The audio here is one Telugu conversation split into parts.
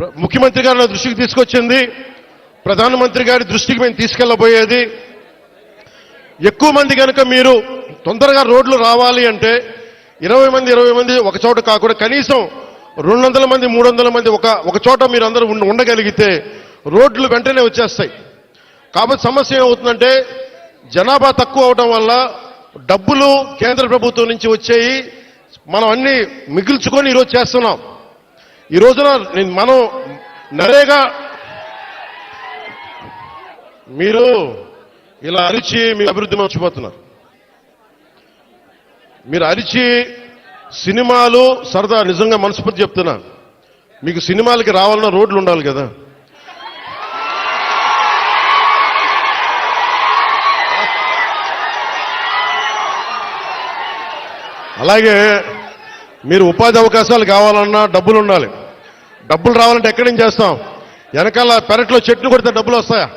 ముఖ్యమంత్రి గారి దృష్టికి తీసుకొచ్చింది. ప్రధానమంత్రి గారి దృష్టికి మేము తీసుకెళ్ళబోయేది ఎక్కువ మంది కనుక మీరు తొందరగా రోడ్లు రావాలి అంటే ఇరవై మంది ఇరవై మంది ఒక చోట కాకుండా కనీసం రెండు వందల మంది మూడు వందల మంది ఒక ఒక చోట మీరు అందరూ ఉండగలిగితే రోడ్లు వెంటనే వచ్చేస్తాయి. కాబట్టి సమస్య ఏమవుతుందంటే జనాభా తక్కువ అవడం వల్ల డబ్బులు కేంద్ర ప్రభుత్వం నుంచి వచ్చేయి. మనం అన్ని మిగిల్చుకొని ఈరోజు చేస్తున్నాం. ఈ రోజున నేను- మనం నరేగా మీరు ఇలా అరిచి మీ అభివృద్ధి మర్చిపోతున్నారు మీరు అరిచి సినిమాలు సరదా నిజంగా మనస్ఫూర్తి చెప్తున్నా. మీకు సినిమాలకి రావాలన్న రోడ్లు ఉండాలి కదా. అలాగే మీరు ఉపాధి అవకాశాలు కావాలన్నా డబ్బులు ఉండాలి. డబ్బులు రావాలంటే ఎక్కడి నుంచి చేస్తాం? వెనకాల పెరట్లో చెట్లు కొడితే డబ్బులు వస్తాయా?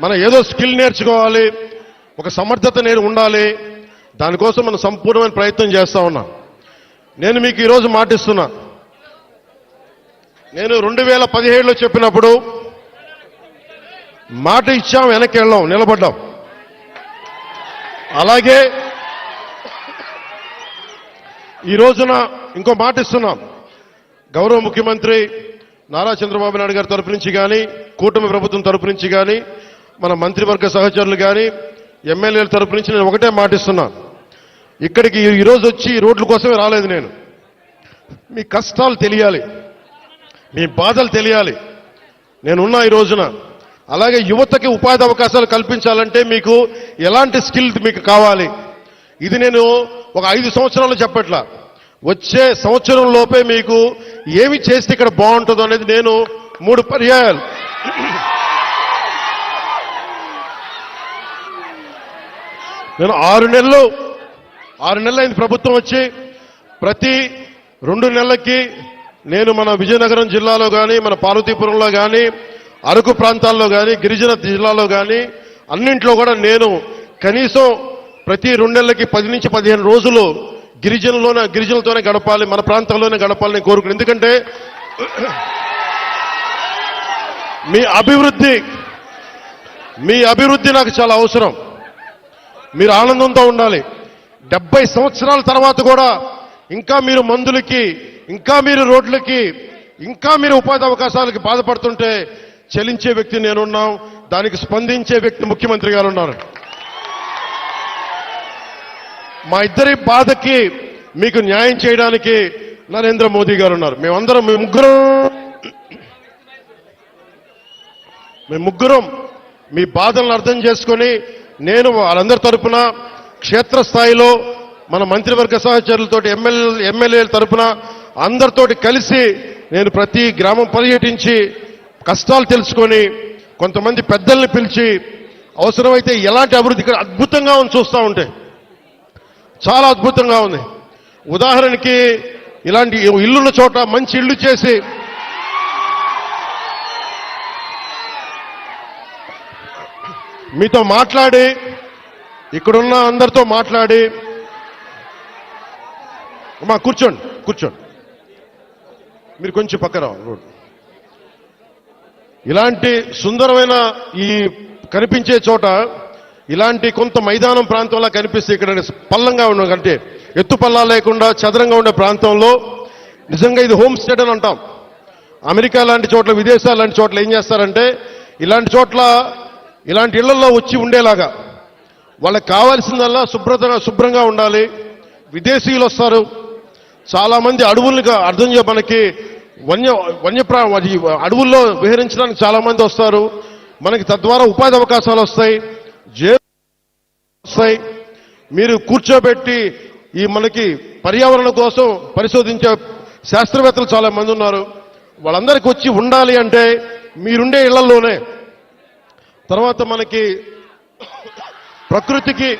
మనం ఏదో స్కిల్ నేర్చుకోవాలి ఒక సమర్థత నేను ఉండాలి. దానికోసం మనం సంపూర్ణమైన ప్రయత్నం చేస్తా ఉన్నా. నేను మీకు ఈరోజు మాటిస్తున్నా. నేను రెండు వేల పదిహేడులో చెప్పినప్పుడు మాట ఇచ్చాం వెనక్కి వెళ్ళాం నిలబడ్డాం. అలాగే ఈ రోజున ఇంకో మాట ఇస్తున్నాం. గౌరవ ముఖ్యమంత్రి నారా చంద్రబాబు నాయుడు గారి తరపు నుంచి కానీ కూటమి ప్రభుత్వం తరపు నుంచి కానీ మన మంత్రివర్గ సహచరులు కానీ ఎమ్మెల్యేల తరపు నుంచి నేను ఒకటే మాటిస్తున్నాను ఇక్కడికి ఈరోజు వచ్చి రోడ్ల కోసమే రాలేదు నేను. మీ కష్టాలు తెలియాలి. మీ బాధలు తెలియాలి. నేనున్నా ఈ రోజున. అలాగే యువతకి ఉపాధి అవకాశాలు కల్పించాలంటే మీకు ఎలాంటి స్కిల్ మీకు కావాలి? ఇది నేను ఒక ఐదు సంవత్సరాలు చెప్పట్లా. వచ్చే సంవత్సరం లోపే మీకు ఏమి చేస్తే ఇక్కడ బాగుంటుందో అనేది నేను మూడు పర్యాయాలు. నేను ఆరు నెలలు ఆరు నెలలు అయింది ప్రభుత్వం వచ్చి ప్రతి రెండు నెలలకి నేను మన విజయనగరం జిల్లాలో కానీ మన పార్వతీపురంలో కానీ అరకు ప్రాంతాల్లో కానీ గిరిజన జిల్లాలో కానీ అన్నింట్లో కూడా నేను కనీసం ప్రతి రెండు నెలలకి పది నుంచి పదిహేను రోజులు గిరిజనులోనే గిరిజనులతోనే గడపాలి మన ప్రాంతంలోనే గడపాలని కోరుకుని. ఎందుకంటే మీ అభివృద్ధి మీ అభివృద్ధి నాకు చాలా అవసరం. మీరు ఆనందంతో ఉండాలి. డెబ్బై సంవత్సరాల తర్వాత కూడా ఇంకా మీరు మందులకి ఇంకా మీరు రోడ్లకి ఇంకా మీరు ఉపాధి అవకాశాలకి బాధపడుతుంటే చెలించే వ్యక్తి నేనున్నాం. దానికి స్పందించే వ్యక్తి ముఖ్యమంత్రి గారు ఉన్నారు మా ఇద్దరి బాధకి మీకు న్యాయం చేయడానికి నరేంద్ర మోదీ గారు ఉన్నారు. మేమందరం మేము ముగ్గురం మేము ముగ్గురం మీ బాధలను అర్థం చేసుకొని నేను వాళ్ళందరి తరపున క్షేత్రస్థాయిలో మన మంత్రివర్గ సహచరులతోటి ఎమ్మెల్యే ఎమ్మెల్యేల తరపున అందరితోటి కలిసి నేను ప్రతి గ్రామం పర్యటించి కష్టాలు తెలుసుకొని కొంతమంది పెద్దల్ని పిలిచి అవసరమైతే ఎలాంటి అభివృద్ధి అద్భుతంగా చూస్తూ ఉంటాయి చాలా అద్భుతంగా ఉంది. ఉదాహరణకి ఇలాంటి ఇల్లున్న చోట మంచి ఇల్లు చేసి మీతో మాట్లాడి ఇక్కడున్న అందరితో మాట్లాడి మా కూర్చోండి కూర్చోండి. మీరు కొంచెం పక్కన రోడ్. ఇలాంటి సుందరమైన ఈ కనిపించే చోట ఇలాంటి కొంత మైదానం ప్రాంతంలో కనిపిస్తే ఇక్కడ పల్లంగా ఉండడం అంటే ఎత్తుపల్లా లేకుండా చదరంగా ఉండే ప్రాంతంలో నిజంగా ఇది హోమ్ స్టేట్ అని అంటాం. అమెరికా లాంటి చోట్ల విదేశాలు లాంటి చోట్ల ఏం చేస్తారంటే ఇలాంటి చోట్ల ఇలాంటి ఇళ్ళలో వచ్చి ఉండేలాగా వాళ్ళకి కావాల్సిందల్లా శుభ్రత శుభ్రంగా ఉండాలి. విదేశీయులు వస్తారు. చాలామంది అడవులుగా అర్థం చే మనకి వన్య వన్యప్రా అది అడవుల్లో విహరించడానికి చాలామంది వస్తారు. మనకి తద్వారా ఉపాధి అవకాశాలు వస్తాయి. వస్తాయి. మీరు కూర్చోబెట్టి ఈ మనకి పర్యావరణం కోసం పరిశోధించే శాస్త్రవేత్తలు చాలా మంది ఉన్నారు. వాళ్ళందరికీ వచ్చి ఉండాలి అంటే మీరుండే ఇళ్ళలోనే. తర్వాత మనకి ప్రకృతికి